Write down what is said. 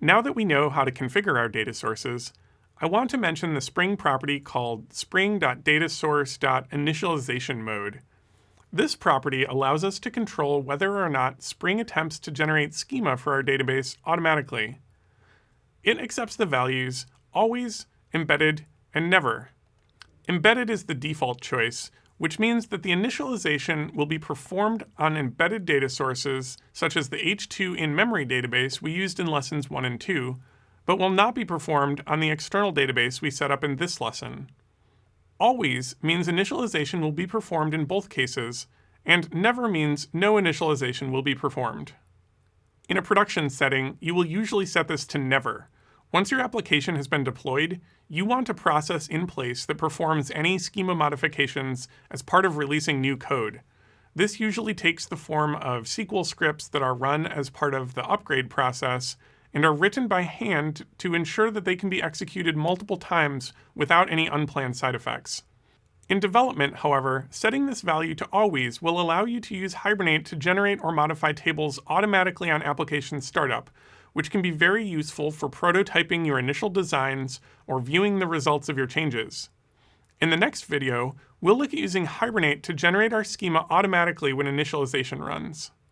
Now that we know how to configure our data sources, I want to mention the Spring property called spring.datasource.initializationMode. This property allows us to control whether or not Spring attempts to generate schema for our database automatically. It accepts the values always, embedded, and never. Embedded is the default choice, which means that the initialization will be performed on embedded data sources, such as the H2 in-memory database we used in lessons 1 and 2, but will not be performed on the external database we set up in this lesson. Always means initialization will be performed in both cases, and never means no initialization will be performed. In a production setting, you will usually set this to never. Once your application has been deployed, you want a process in place that performs any schema modifications as part of releasing new code. This usually takes the form of SQL scripts that are run as part of the upgrade process and are written by hand to ensure that they can be executed multiple times without any unplanned side effects. In development, however, setting this value to always will allow you to use Hibernate to generate or modify tables automatically on application startup, which can be very useful for prototyping your initial designs or viewing the results of your changes. In the next video, we'll look at using Hibernate to generate our schema automatically when initialization runs.